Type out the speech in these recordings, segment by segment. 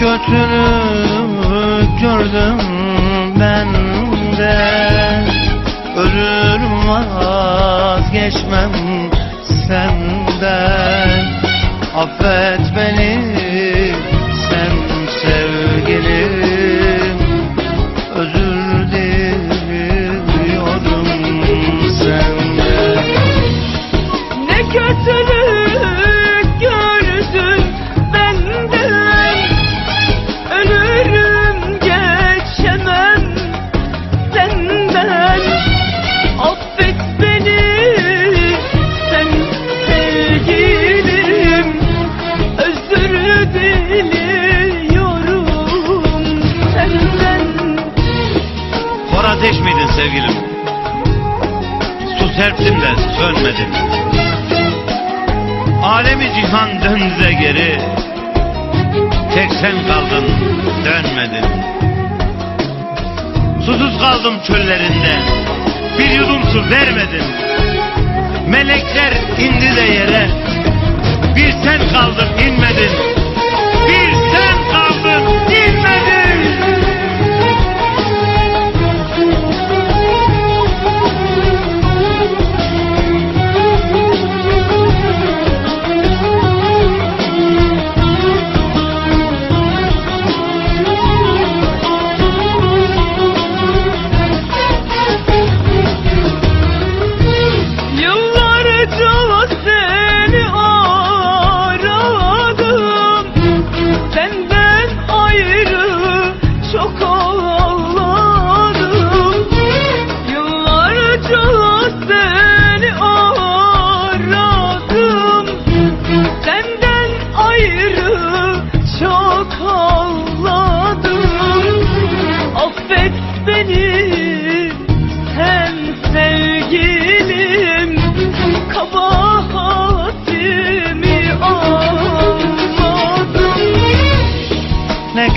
kötülük gördüm ben de. Ölürüm vazgeçmem senden. Affet beni sevgilim? Su serptim de sönmedin. Alemi cihan dönse geri, tek sen kaldın dönmedin. Susuz kaldım çöllerinde, bir yudum su vermedin. Melekler indi de yere, bir sen kaldın inmedin.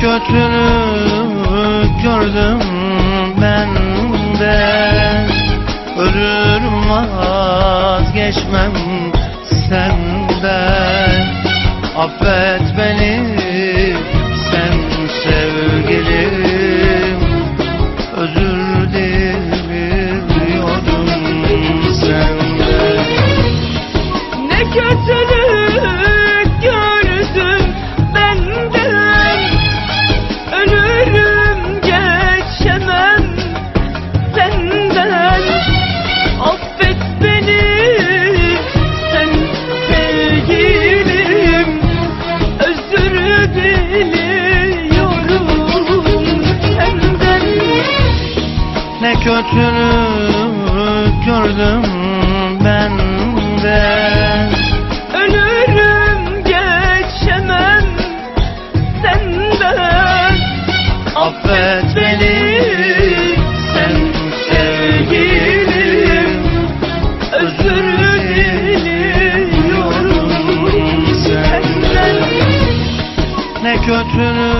Ne kötülük gördüm ben de. Ölürüm vazgeçmem senden. Affet beni Ne kötülük gördüm ben de. Ölürüm geçemem senden Affet beni sen sevgilim. Özür diliyorum senden. Ne kötülük